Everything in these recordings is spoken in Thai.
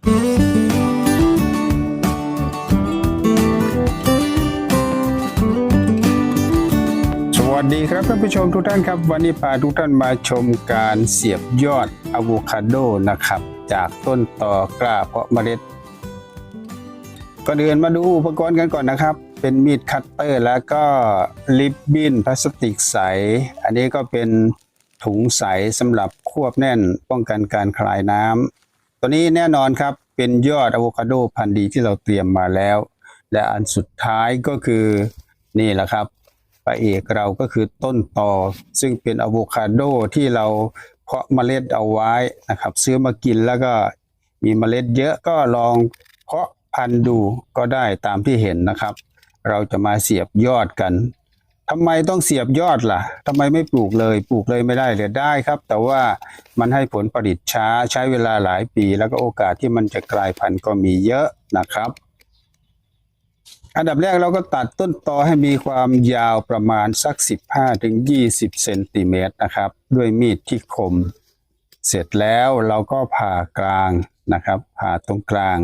สวัสดีครับท่านผู้ชมทุกท่านครับ วันนี้พาทุกท่านมาชมการเสียบยอดอะโวคาโดนะครับ จากต้นตอกล้าเพาะเมล็ดก่อนอื่นมาดูอุปกรณ์กันก่อนนะครับ เป็นมีดคัตเตอร์แล้วก็ลิปบิ้นพลาสติกใส อันนี้ก็เป็นถุงใสสำหรับควบแน่นป้องกันการคลายน้ำ ตัวนี้แน่นอนครับเป็นยอดอะโวคาโดพันธุ์ดีที่เราเตรียมมาแล้ว และอันสุดท้ายก็คือนี่แหละครับพระเอกเราก็คือต้นตอซึ่งเป็นอะโวคาโดที่เราเพาะเมล็ดเอาไว้นะครับ ซื้อมากินแล้วก็มีเมล็ดเยอะก็ลองเพาะพันธุ์ดูก็ได้ตามที่เห็นนะครับ เราจะมาเสียบยอดกัน ทำไมต้องเสียบยอดล่ะทำไมไม่ปลูกเลยปลูกเลยไม่ได้เลยได้ครับ แต่ว่ามันให้ผลผลิตช้าใช้เวลาหลายปี แล้วก็โอกาสที่มันจะกลายพันธุ์ก็มีเยอะนะครับ อันดับแรกเราก็ตัดต้นตอให้มีความยาวประมาณสัก 15ถึง20 เซนติเมตรนะครับ ด้วยมีดที่คม เสร็จแล้วเราก็ผ่ากลางนะครับ ผ่าตรงกลาง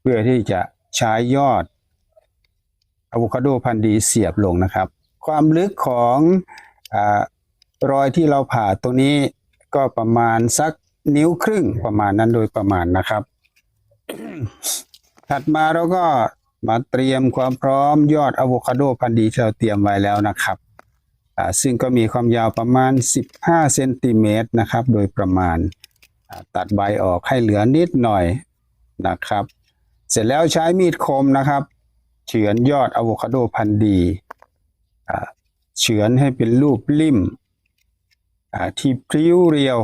เพื่อที่จะใช้ยอดอะโวคาโดพันธุ์ดีเสียบลงนะครับ ความลึกของอรอยที่เราผ่าตรงนี้ก็ประมาณสักนิ้วครึ่งประมาณนั้นโดยประมาณนะครับ ถัดมาเราก็มาเตรียมความพร้อมยอดอะโวคาโดพันดีที่เราเตรียมไว้แล้วนะครับ ซึ่งก็มีความยาวประมาณ 15 เซนติเมตรนะครับ โดยประมาณ ตัดใบออกให้เหลือนิดหน่อยนะครับ เสร็จแล้วใช้มีดคมนะครับ เฉือนยอดอะโวคาโดพันดี เฉือนให้เป็นรูปลิ่มที่พริ้วเรียว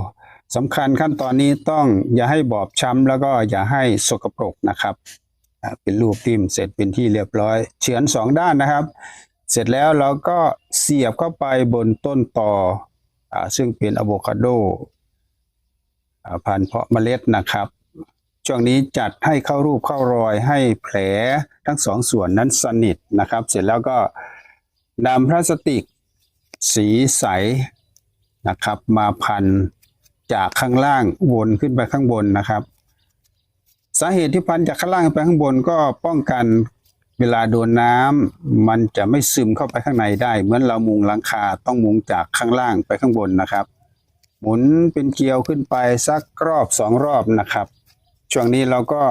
สำคัญขั้นตอนนี้ต้องอย่าให้บอบช้ำแล้วก็อย่าให้สกปรกนะครับเป็นรูปพิมเสร็จเป็นที่เรียบร้อย เฉือนสองด้านนะครับ เสร็จแล้วเราก็เสียบเข้าไปบนต้นตออซึ่งเป็นอะโวคาโดอ่าพันธุ์เพาะเมล็ดนะครับช่วงนี้จัดให้เข้ารูปเข้ารอยให้แผลทั้งสองส่วนนั้นสนิทนะครับ เสร็จแล้วก็ นำพลาสติก สีใสนะครับ มาพันจากข้างล่างวนขึ้นไปข้างบนนะครับ สาเหตุที่พันจากข้างล่างไปข้างบนก็ป้องกันเวลาโดนน้ำมันจะไม่ซึมเข้าไปข้างในได้ เหมือนเรามุงหลังคาต้องมุงจากข้างล่างไปข้างบนนะครับ หมุนเป็นเกลียวขึ้นไปสักรอบสองรอบนะครับ ช่วงนี้เราก็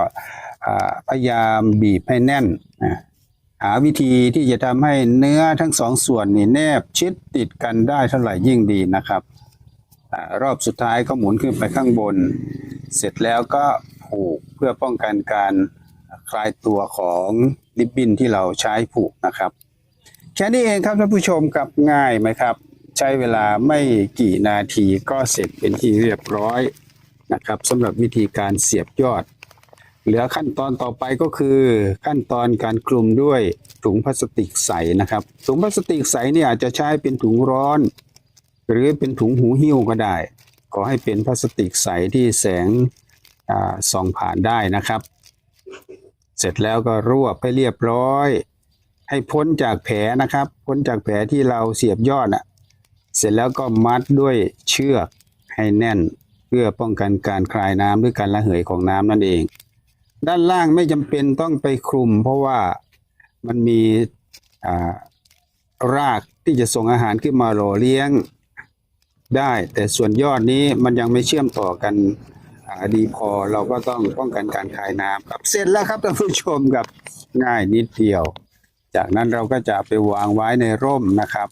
พยายามบีบให้แน่นนะ หาวิธีที่จะทำให้เนื้อทั้งสองส่วนนี่แนบชิดติดกันได้เท่าไหร่ยิ่งดีนะครับอรอบสุดท้ายก็หมุนขึ้นไปข้างบน เสร็จแล้วก็ผูกเพื่อป้องกันการคลายตัวของริบบิ้นที่เราใช้ผูกนะครับ แค่นี้เองครับท่านผู้ชมกับง่ายไหมครับ ใช้เวลาไม่กี่นาทีก็เสร็จเป็นที่เรียบร้อยนะครับสำหรับวิธีการเสียบยอด เหลือขั้นตอนต่อไปก็คือขั้นตอนการคลุมด้วยถุงพลาสติกใสนะครับ ถุงพลาสติกใสเนี่ยอาจจะใช้เป็นถุงร้อน หรือเป็นถุงหูหิ้วก็ได้ ขอให้เป็นพลาสติกใสที่แสงส่องผ่านได้นะครับ เสร็จแล้วก็รวบให้เรียบร้อย ให้พ้นจากแผลนะครับ พ้นจากแผลที่เราเสียบยอดอะเสร็จแล้วก็มัดด้วยเชือกให้แน่น เพื่อป้องกันการคลายน้ำหรือการระเหยของน้ำนั่นเอง ด้านล่างไม่จำเป็นต้องไปคลุม เพราะว่ามันมีรากที่จะส่งอาหารขึ้นมาหล่อเลี้ยงได้ แต่ส่วนยอดนี้มันยังไม่เชื่อมต่อกันดีพอเราก็ต้องป้องกันการคายน้ำครับเสร็จแล้วครับท่านผู้ชมครับง่ายนิดเดียว จากนั้นเราก็จะไปวางไว้ในร่มนะครับ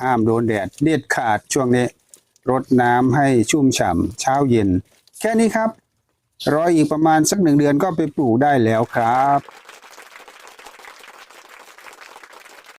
ห้ามโดนแดดเด็ดขาดช่วงนี้รดน้ำให้ชุ่มฉ่ำเช้าเย็น แค่นี้ครับ รออีกประมาณสักหนึ่งเดือนก็ไปปลูกได้แล้วครับ